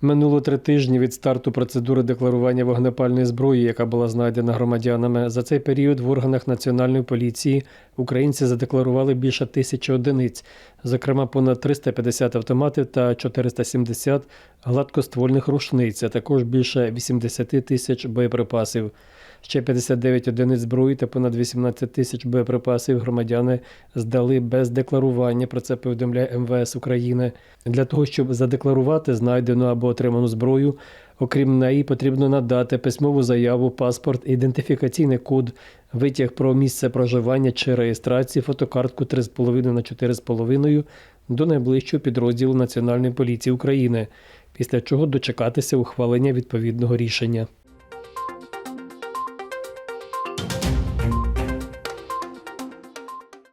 Минуло три тижні від старту процедури декларування вогнепальної зброї, яка була знайдена громадянами. За цей період в органах національної поліції українці задекларували більше тисячі одиниць, зокрема понад 350 автоматів та 470 гладкоствольних рушниць, а також більше 80 тисяч боєприпасів. Ще 59 одиниць зброї та понад 18 тисяч боєприпасів громадяни здали без декларування. Про це повідомляє МВС України. Для того, щоб задекларувати знайдену або отриману зброю, окрім неї, потрібно надати письмову заяву, паспорт, ідентифікаційний код, витяг про місце проживання чи реєстрації, фотокартку 3,5 на 4,5 до найближчого підрозділу Національної поліції України, після чого дочекатися ухвалення відповідного рішення.